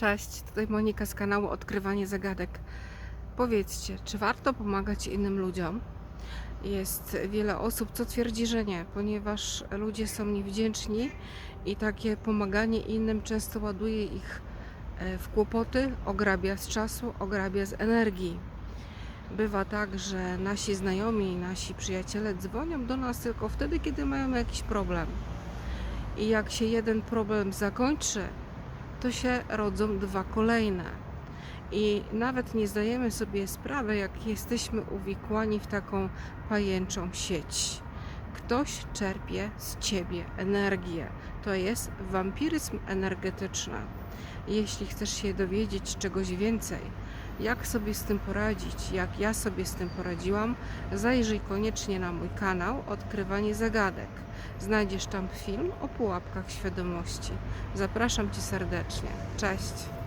Cześć, tutaj Monika z kanału Odkrywanie Zagadek. Powiedzcie, czy warto pomagać innym ludziom? Jest wiele osób, co twierdzi, że nie, ponieważ ludzie są niewdzięczni i takie pomaganie innym często ładuje ich e, w kłopoty, ograbia z czasu, ograbia z energii. Bywa tak, że nasi znajomi, nasi przyjaciele dzwonią do nas tylko wtedy, kiedy mają jakiś problem. I jak się jeden problem zakończy, to się rodzą dwa kolejne. I nawet nie zdajemy sobie sprawy, jak jesteśmy uwikłani w taką pajęczą sieć. Ktoś czerpie z ciebie energię. To jest wampiryzm energetyczny. Jeśli chcesz się dowiedzieć czegoś więcej, jak sobie z tym poradzić, jak ja sobie z tym poradziłam, zajrzyj koniecznie na mój kanał Odkrywanie Zagadek. Znajdziesz tam film o pułapkach świadomości. Zapraszam Cię serdecznie. Cześć!